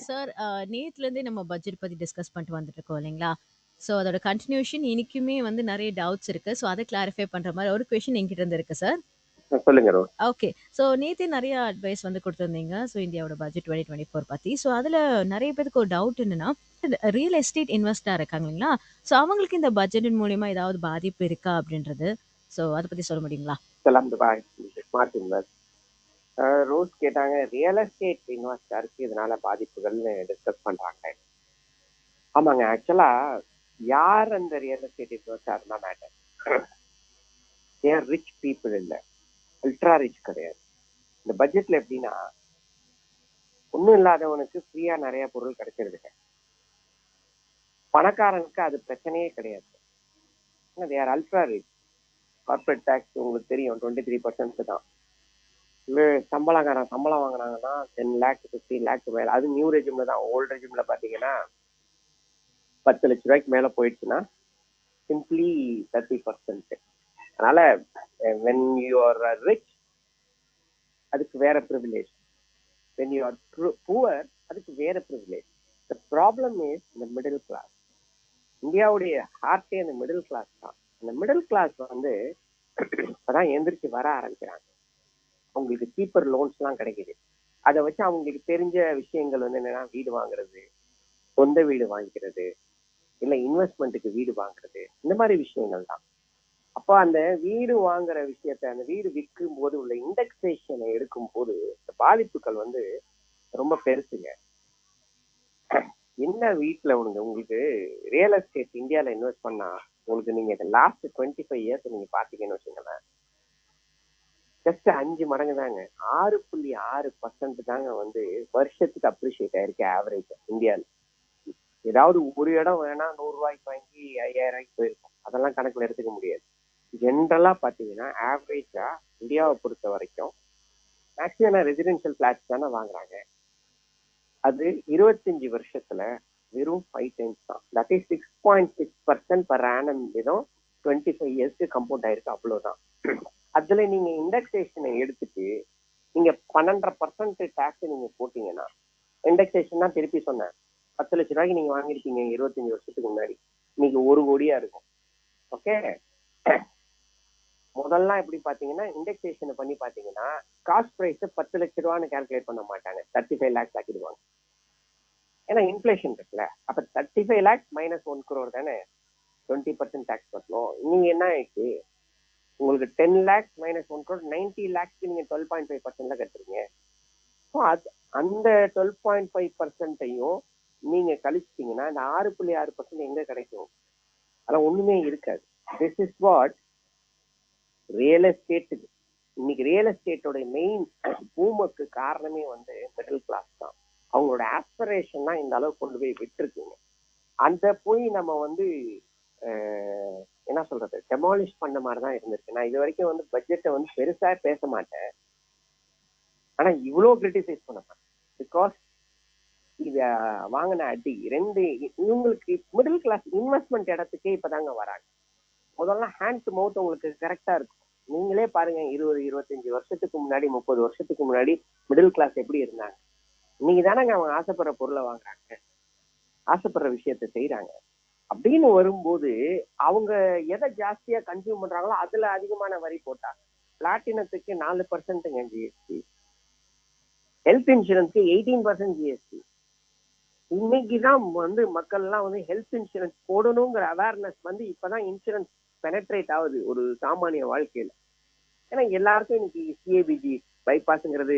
Sir அ நேத்துலேருந்தே நம்ம budget பத்தி discuss பண்ணிட்டு வந்துட்டு இருக்கோம் இல்லைங்களா? ஸோ அதோட கன்டினியூஷன் இன்னைக்குமே வந்து நெறைய டவுட்ஸ் இருக்கு. ஸோ அத கிளாரிஃபை பண்ற மாரி ஒரு கொஸ்டின் என்கிட்ட இருந்து இருக்கு சார். சொல்லுங்க ரோஸ். ஓகே. ஸோ நேத்தே நெறைய அட்வைஸ் வந்து குடுத்திருந்தீங்க. ஸோ இந்தியாவோட பட்ஜெட் 2024 பத்தி. ஸோ அதுல நெறைய பேத்துக்கு ஒரு டவுட் என்னன்னா, ரியல் எஸ்டேட் இன்வெஸ்டரா இருக்காங்க இல்லைங்களா? ஸோ அவங்களுக்கு இந்த பட்ஜெட்டின் மூலியமா ஏதாவது பாதிப்பு இருக்கா அப்படின்றது. ஸோ அத பத்தி சொல்ல முடியுங்களா? ரோஸ் கேட்டாங்க. ரியல் எஸ்டேட் இன்வெஸ்டருக்கு இதனால பாதிப்புகள்னு டிஸ்கஸ் பண்றாங்க. ஆமாங்க. ஆக்சுவலா யார் அந்த ரியல் எஸ்டேட் இன்வெஸ்டர்னா மேட்டர் ஏன் ரிச் பீப்புள் இல்ல. அல்ட்ரா ரிச் கிடையாது. இந்த பட்ஜெட்ல எப்படின்னா ஒண்ணும் இல்லாதவனுக்கு ஃப்ரீயா நிறைய பொருள் கிடைச்சிருதுங்க. பணக்காரனுக்கு அது பிரச்சனையே கிடையாது. They're ultra rich corporate tax உங்களுக்கு தெரியும். டுவெண்ட்டி த்ரீ பர்சன்ட் தான். சம்பளக்காரன் சம்பளம் வாங்கினாங்கன்னா டென் லேக் ஃபிஃப்டீன் லேக் மேல அது நியூ ரெஜிம்ல தான் ஓல்டு ரெஜிம்ல பாத்தீங்கன்னா பத்து லட்ச ரூபாய்க்கு மேல போயிடுச்சுன்னா சிம்பிளி தேர்ட்டி பர்சன்ட் அதனால வென் யூ ஆர் ரிச் அதுக்கு வேற privilege when you are poor அதுக்கு வேற ப்ரிவிலேஜ் த ப்ராப்ளம் இஸ் இந்த மிடில் கிளாஸ் இந்தியாவுடைய ஹார்ட்டே அந்த மிடில் கிளாஸ் தான். அந்த மிடில் கிளாஸ் வந்து இப்பதான் எந்திரிச்சு வர ஆரம்பிக்கிறாங்க. அவங்களுக்கு சீப்பர் லோன்ஸ் எல்லாம் கிடைக்குது. அதை வச்சு அவங்களுக்கு தெரிஞ்ச விஷயங்கள் வந்து என்னன்னா வீடு வாங்குறது சொந்த வீடு வாங்கிக்கிறது இல்ல இன்வெஸ்ட்மெண்ட்டுக்கு வீடு வாங்குறது இந்த மாதிரி விஷயங்கள் தான். அப்போ அந்த வீடு வாங்குற விஷயத்த அந்த வீடு விற்கும் போது உள்ள இண்டெக்ஸேஷனை எடுக்கும் போது இந்த பாதிப்புகள் வந்து ரொம்ப பெருசுங்க. என்ன வீட்டுல உனக்கு உங்களுக்கு ரியல் எஸ்டேட் இந்தியாவில் இன்வெஸ்ட் பண்ணா உங்களுக்கு நீங்க லாஸ்ட் டுவெண்ட்டி ஃபைவ் இயர்ஸ் நீங்க பாத்தீங்கன்னு வச்சுங்களேன் ஜஸ்ட் அஞ்சு மடங்கு தாங்க. ஆறு புள்ளி ஆறு பர்சன்ட் தாங்க வந்து வருஷத்துக்கு அப்ரிஷியேட் ஆயிருக்கு ஆவரேஜ் இந்தியாவில் ஏதாவது ஒரு இடம் வேணா நூறு ரூபாய்க்கு வாங்கி ஐயாயிரம் ரூபாய்க்கு போயிருக்கும். அதெல்லாம் கணக்குல எடுத்துக்க முடியாது. ஜென்ரலா பாத்தீங்கன்னா ஆவரேஜா இந்தியாவை பொறுத்த வரைக்கும் மேக்சிமம் ரெசிடென்ஷியல் பிளாட்ஸ் தானே வாங்குறாங்க. அது இருபத்தஞ்சு வருஷத்துல வெறும் ஃபைவ் டைம்ஸ் தான். That is six point six percent per annum விதம் டுவெண்ட்டி ஃபைவ் இயர்ஸ்க்கு கம்பவுண்ட் ஆயிருக்கு. அவ்வளோதான் அதுல நீங்க இண்டெக்ஸேஷனை எடுத்துட்டு நீங்க பன்னெண்டரை பர்சன்ட் டேக்ஸ் நீங்க போட்டீங்கன்னா இண்டெக்ஸேஷன் தான் திருப்பி சொன்னேன். பத்து லட்ச ரூபாய்க்கு நீங்க வாங்கிருக்கீங்க இருபத்தஞ்சு வருஷத்துக்கு முன்னாடி. இன்னைக்கு ஒரு கோடியா இருக்கும். ஓகே முதல்லாம் எப்படி பாத்தீங்கன்னா இண்டெக்ஸேஷன் பண்ணி பாத்தீங்கன்னா காஸ்ட் பிரைஸ் பத்து லட்ச ரூபான்னு கால்குலேட் பண்ண மாட்டாங்க. தேர்ட்டி ஃபைவ் லேக்ஸ் ஆக்கிடுவாங்க. ஏன்னா இன்ஃபிளேஷன் இருக்குல்ல. அப்ப thirty five lakhs minus one crore தானே? டுவெண்ட்டி பர்சன்ட் டேக்ஸ் கட்டணும். நீங்க என்ன ஆயிடுச்சு? உங்களுக்கு ten lakhs minus one crore ninety லேக்ஸ்க்கு நீங்க டுவெல் பாயிண்ட் ஃபைவ் பர்சன்ட்ல கட்டுறீங்க. ஸோ அது அந்த டுவெல் பாயிண்ட் ஃபைவ் பர்சன்ட்டையும் நீங்க கழிச்சிட்டீங்கன்னா இந்த ஆறு புள்ளி ஆறு பர்சன்ட் எங்க கிடைக்கும்? அதெல்லாம் ஒண்ணுமே இருக்காது. திஸ் இஸ் வாட் ரியல் எஸ்டேட்டுக்கு இன்னைக்கு ரியல் எஸ்டேட்டோட மெயின் பூமுக்கு காரணமே வந்து மிடில் கிளாஸ் தான். அவங்களோட ஆஸ்பிரேஷன் தான் இந்த அளவுக்கு கொண்டு போய் விட்டுருக்குங்க. அந்த போய் நம்ம வந்து என்ன சொல்றது டெமாலிஷ் பண்ண மாதிரி தான் இருந்திருக்கு. நான் இது வரைக்கும் வந்து பட்ஜெட்டை வந்து பெருசா பேச மாட்டேன். ஆனா இவ்வளோ கிரிட்டிசைஸ் பண்ண மாட்டேன். பிகாஸ் இத வாங்கின அடி ரெண்டு இவங்களுக்கு மிடில் கிளாஸ் இன்வெஸ்ட்மெண்ட் இடத்துக்கே இப்பதாங்க வராங்க. முதல்ல ஹேண்ட் டு மவுத் உங்களுக்கு கரெக்டா இருக்கும். நீங்களே பாருங்க இருபது இருபத்தஞ்சு வருஷத்துக்கு முன்னாடி முப்பது வருஷத்துக்கு முன்னாடி மிடில் கிளாஸ் எப்படி இருந்தாங்க. இன்னைக்கு தானங்க அவங்க ஆசைப்படுற பொருளை வாங்குறாங்க. ஆசைப்படுற விஷயத்த செய்யறாங்க அப்படின்னு வரும்போது அவங்க எதை ஜாஸ்தியா கன்சியூம் பண்றாங்களோ அதுல அதிகமான வரி போட்டாங்க. பிளாட்டினத்துக்கு நாலு பர்சன்ட்டுங்க ஜிஎஸ்டி ஹெல்த் இன்சூரன்ஸ்க்கு எயிட்டீன் பர்சன்ட் ஜிஎஸ்டி இன்னைக்கு தான் வந்து மக்கள் எல்லாம் வந்து ஹெல்த் இன்சூரன்ஸ் போடணுங்கிற அவேர்னஸ் வந்து இப்பதான் இன்சூரன்ஸ் பெனட்ரேட் ஆகுது ஒரு சாமானிய வாழ்க்கையில. ஏன்னா எல்லாருக்கும் இன்னைக்கு சிஏபிஜி பைபாஸ்ங்கிறது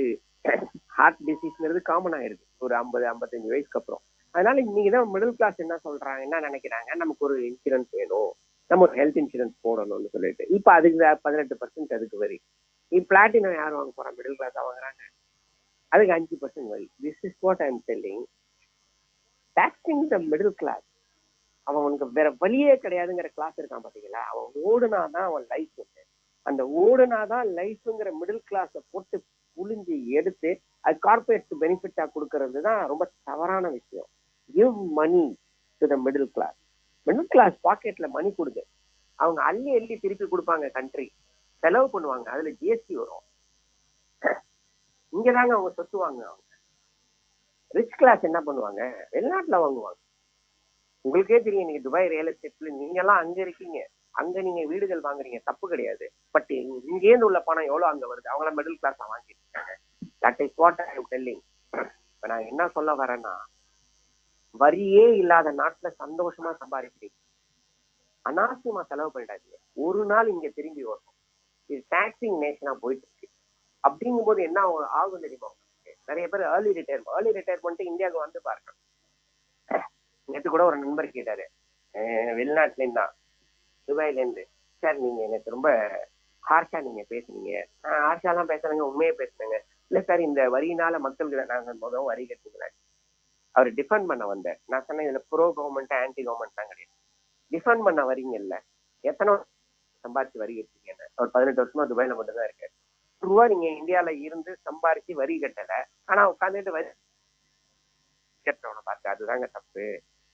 ஹார்ட் டிசீஸ்ங்கிறது காமன் ஆயிருக்கு ஒரு ஐம்பது ஐம்பத்தஞ்சு வயசுக்கு அப்புறம். அதனால இன்னைக்குதான் மிடில் கிளாஸ் என்ன சொல்றாங்க என்ன நினைக்கிறாங்க? நமக்கு ஒரு இன்சூரன்ஸ் வேணும். நம்ம ஒரு ஹெல்த் இன்சூரன்ஸ் போடணும்னு சொல்லிட்டு. இப்ப அதுக்கு பதினெட்டு பர்சன்ட் அதுக்கு வரி. இப்ப பிளாட்டினம் யார் வாங்க போறா? மிடில் கிளாஸ் வாங்குறாங்க. அதுக்கு அஞ்சு பர்சன்ட் வரி. This is what I'm telling taxing the middle class அவனுக்கு வேற வழியே கிடையாதுங்கிற கிளாஸ் இருக்கான் பாத்தீங்களா? அவன் ஓடுனாதான் அவன் லைஃப் அந்த ஓடுனாதான் லைஃப்ங்கிற மிடில் கிளாஸ போட்டு புழிஞ்சு எடுத்து அது கார்பரேட் பெனிஃபிட்டா கொடுக்கறது தான் ரொம்ப தவறான விஷயம். Give money to the middle class middle class பாக்கெட்ல மணி கொடுங்க. அவங்க அள்ளி அள்ளி திருப்பி கொடுப்பாங்க கண்ட்ரி செலவு பண்ணுவாங்க. அதுல ஜிஎஸ்டி வரும். இங்கதாங்க அவங்க சொத்துவாங்க அவங்க. ரிச் கிளாஸ் என்ன பண்ணுவாங்க? வெளிநாட்டுல வாங்குவாங்க. உங்களுக்கே தெரியும் நீங்க துபாய் ரியல் எஸ்டேட்ல நீங்க எல்லாம் அங்க இருக்கீங்க. அங்க நீங்க வீடுகள் வாங்குறீங்க. தப்பு கிடையாது. பட் இங்கேருந்து உள்ள பணம் எவ்வளவு அங்க வருது? அவங்கள மிடில் கிளாஸ் வாங்கிட்டு இருக்காங்க. That is what I telling இப்ப நான் என்ன சொல்ல வரேன்னா வரியே இல்லாத நாட்டுல சந்தோஷமா சம்பாதிக்கிறீங்க. அனாவசியமா செலவு பண்ணிடாதீங்க. ஒரு நாள் இங்க திரும்பி வரும் இது டாக்ஸிங் நேஷனா போயிட்டு இருக்கு அப்படிங்கும்போது என்ன ஆகும் ஆகும் தெரியுமா நிறைய பேர் ஏர்லி ரிட்டையர் ஏர்லி ரிட்டையர்மெண்ட் இந்தியாவுக்கு வந்து பாருங்க. நேற்று கூட ஒரு நண்பர் கேட்டாரு. அஹ் வெளிநாட்டுல இருந்தா துபாயில இருந்து. சார் நீங்க எனக்கு ரொம்ப ஹார்ஷா நீங்க பேசுனீங்க. ஹார்ஷாலாம் பேசுறேங்க உண்மையே பேசுனேங்க. இல்ல சார் இந்த வரியினால மக்களுக்கு நாங்கள் முதல் வரி கட்டுங்களா அவர் டிஃபெண்ட் பண்ண வந்தார். நான் சொன்னேன் இதுல ப்ரோ கவர்மெண்ட் ஆன்டி கவர்மெண்ட் தான் கிடையாது. டிஃபெண்ட் பண்ண வரீங்க இல்ல எத்தனை சம்பாரிச்சு வரி கட்டுறீங்கன்னு அவர் பதினெட்டு வருஷமா துபாயில மட்டும் தான் இருக்காரு ரூபா நீங்க இந்தியால இருந்து சம்பாரிச்சு வரி கட்டல ஆனா உட்காந்துட்டு வரி கட்டுறவனை பார்த்து அதுதாங்க தப்பு.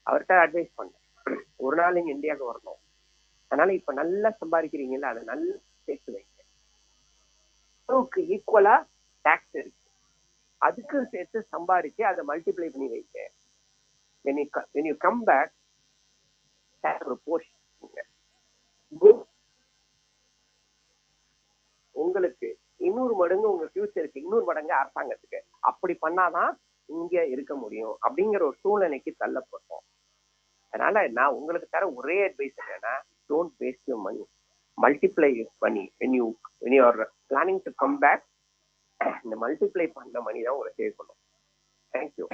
அவர்கிட்ட அட்வைஸ் பண்ணேன். ஒரு நாள் நீங்க இந்தியாவுக்கு வரணும். அதனால இப்ப நல்லா சம்பாதிக்கிறீங்கல்ல அதை நல்லா சேர்த்து வைங்க. ஈக்குவலா டாக்ஸ் இருக்கு. அதுக்கும் சேர்த்து சம்பாதிச்சு அதை மல்டிப்ளை பண்ணி வைக்க when you come when you come back that proportion உங்களுக்கு இன்னொரு மடங்கு உங்க ஃபியூச்சருக்கு இன்னொரு மடங்கு அரசாங்கத்துக்கு. அப்படி பண்ணாதான் இங்க இருக்க முடியும் அப்படிங்கிற ஒரு சூழ்நிலைக்கு தள்ளப்பட்டோம். அதனால நான் உங்களுக்கு தர ஒரே அட்வைஸ் என்னன்னா don't waste your money multiply பண்ணி when you when you are planning to come back இந்த மல்டிப்ளை பண்ண மணி தான் உங்களை சேவ் பண்ணும். தேங்க்யூ